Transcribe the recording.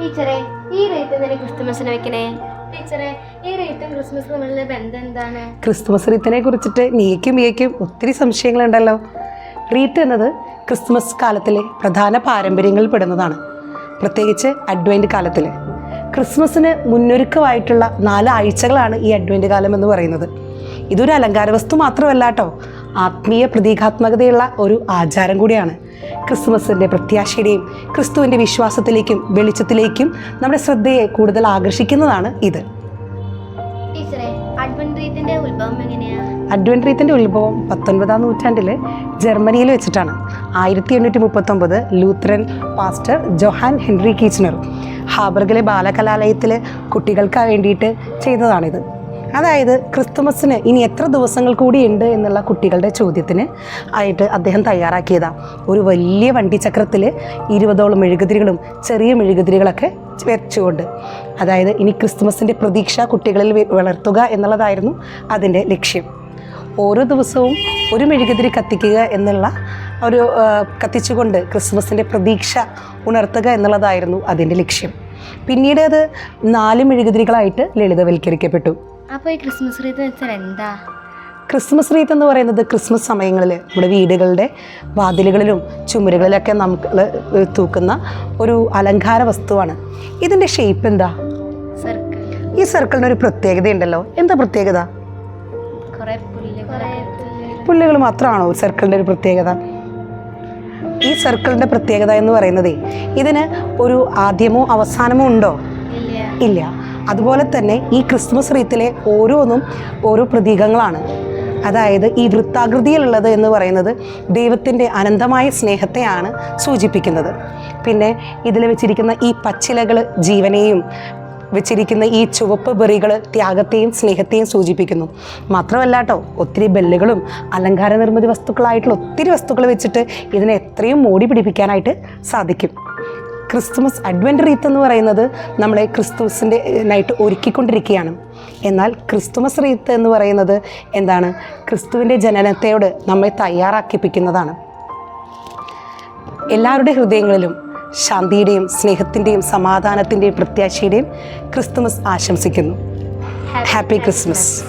ടീച്ചറെ ഈ റേറ്റ് എന്തിനാ ക്രിസ്തുമസിന് വെക്കണേ? ക്രിസ്മസും ക്രിസ്തുമസ് റീത്തിനെ കുറിച്ചിട്ട് നീക്കും മിയക്കും ഒത്തിരി സംശയങ്ങളുണ്ടല്ലോ. റീത്ത് എന്നത് ക്രിസ്തുമസ് കാലത്തിലെ പ്രധാന പാരമ്പര്യങ്ങളിൽ പെടുന്നതാണ്. പ്രത്യേകിച്ച് അഡ്വൈന്റ് കാലത്തിൽ ക്രിസ്മസിന് മുന്നൊരുക്കമായിട്ടുള്ള നാല് ആഴ്ചകളാണ് ഈ അഡ്വൈന്റ് കാലം എന്ന് പറയുന്നത്. ഇതൊരു അലങ്കാര വസ്തു മാത്രമല്ല കേട്ടോ. ആത്മീയ പ്രതീകാത്മകതയുള്ള ഒരു ആചാരം കൂടിയാണ്. ക്രിസ്മസിന്റെ പ്രത്യാശയുടെയും ക്രിസ്തുവിന്റെ വിശ്വാസത്തിലേക്കും വെളിച്ചത്തിലേക്കും നമ്മുടെ ശ്രദ്ധയെ കൂടുതൽ ആകർഷിക്കുന്നതാണ് ഇത്. അഡ്വൻട്രീത്തിന്റെ ഉത്ഭവം പത്തൊൻപതാം നൂറ്റാണ്ടിൽ ജർമ്മനിയിൽ വെച്ചിട്ടാണ്. ആയിരത്തി എണ്ണൂറ്റി മുപ്പത്തൊമ്പത് ലൂത്രൻ പാസ്റ്റർ ജൊഹാൻ ഹെൻറി കീച്ചനർ ഹാബർഗിലെ ബാലകലാലയത്തിൽ കുട്ടികൾക്ക് വേണ്ടിയിട്ട് ചെയ്തതാണിത്. അതായത് ക്രിസ്തുമസിന് ഇനി എത്ര ദിവസങ്ങൾ കൂടിയുണ്ട് എന്നുള്ള കുട്ടികളുടെ ചോദ്യത്തിന് ആയിട്ട് അദ്ദേഹം തയ്യാറാക്കിയതാണ് ഒരു വലിയ വണ്ടിച്ചക്രത്തിൽ ഇരുപതോളം മെഴുകുതിരികളും ചെറിയ മെഴുകുതിരികളൊക്കെ വെച്ചുകൊണ്ട് അതായത് ഇനി ക്രിസ്തുമസിന്റെ പ്രതീക്ഷ കുട്ടികളിൽ വളർത്തുക എന്നുള്ളതായിരുന്നു അതിന്റെ ലക്ഷ്യം. ഓരോ ദിവസവും ഒരു മെഴുകുതിരി കത്തിക്കുക എന്നുള്ള ഒരു കത്തിച്ചുകൊണ്ട് ക്രിസ്മസിന്റെ പ്രതീക്ഷ ഉണർത്തുക എന്നുള്ളതായിരുന്നു അതിന്റെ ലക്ഷ്യം. പിന്നീട് അത് നാല് മെഴുകുതിരികളായിട്ട് ലളിതവൽക്കരിക്കപ്പെട്ടു. അപ്പൊ ഈ ക്രിസ്മസ് റീത്ത് വെച്ചാൽ എന്താ? ക്രിസ്മസ് റീത്ത് എന്ന് പറയുന്നത് ക്രിസ്മസ് സമയങ്ങളിൽ നമ്മുടെ വീടുകളുടെ വാതിലുകളിലും ചുമരുകളിലൊക്കെ നമുക്ക് തൂക്കുന്ന ഒരു അലങ്കാര വസ്തുവാണ്. ഇതിന്റെ ഷേപ്പ് എന്താ? ഈ സർക്കിളിന് ഒരു പ്രത്യേകത ഉണ്ടല്ലോ. എന്താ പ്രത്യേകത? പുല്ലുകൾ മാത്രമാണോ സർക്കിളിന്റെ ഒരു പ്രത്യേകത? ഈ സർക്കിളിന്റെ പ്രത്യേകത എന്ന് പറയുന്നത് ഇതിന് ഒരു ആദ്യമോ അവസാനമോ ഉണ്ടോ? ഇല്ല. അതുപോലെ തന്നെ ഈ ക്രിസ്മസ് റീത്തിലെ ഓരോന്നും ഓരോ പ്രതീകങ്ങളാണ്. അതായത് ഈ വൃത്താകൃതിയിലുള്ളത് എന്ന് പറയുന്നത് ദൈവത്തിന്റെ അനന്തമായ സ്നേഹത്തെയാണ് സൂചിപ്പിക്കുന്നത്. പിന്നെ ഇതിൽ വെച്ചിരിക്കുന്ന ഈ പച്ചിലകൾ ജീവനെയും വെച്ചിരിക്കുന്ന ഈ ചുവപ്പ് ബെറികൾ ത്യാഗത്തെയും സ്നേഹത്തെയും സൂചിപ്പിക്കുന്നു. മാത്രമല്ല കേട്ടോ ഒത്തിരി ബെല്ലുകളും അലങ്കാര നിർമ്മിതി വസ്തുക്കളായിട്ടുള്ള ഒത്തിരി വസ്തുക്കൾ വെച്ചിട്ട് ഇതിനെ എത്രയും മോടി പിടിപ്പിക്കാനായിട്ട് സാധിക്കും. ക്രിസ്തുമസ് അഡ്വന്റ് റീത്ത് എന്ന് പറയുന്നത് നമ്മളെ ക്രിസ്തുമസിന്റെ നൈറ്റ് ഒരുക്കിക്കൊണ്ടിരിക്കുകയാണ്. എന്നാൽ ക്രിസ്തുമസ് റീത്ത് എന്ന് പറയുന്നത് എന്താണ്? ക്രിസ്തുവിന്റെ ജനനത്തെയോട് നമ്മെ തയ്യാറാക്കിപ്പിക്കുന്നതാണ്. എല്ലാവരുടെ ഹൃദയങ്ങളിലും ശാന്തിയുടെയും സ്നേഹത്തിന്റെയും സമാധാനത്തിന്റെയും പ്രത്യാശയുടെയും ക്രിസ്തുമസ് ആശംസിക്കുന്നു. Happy Christmas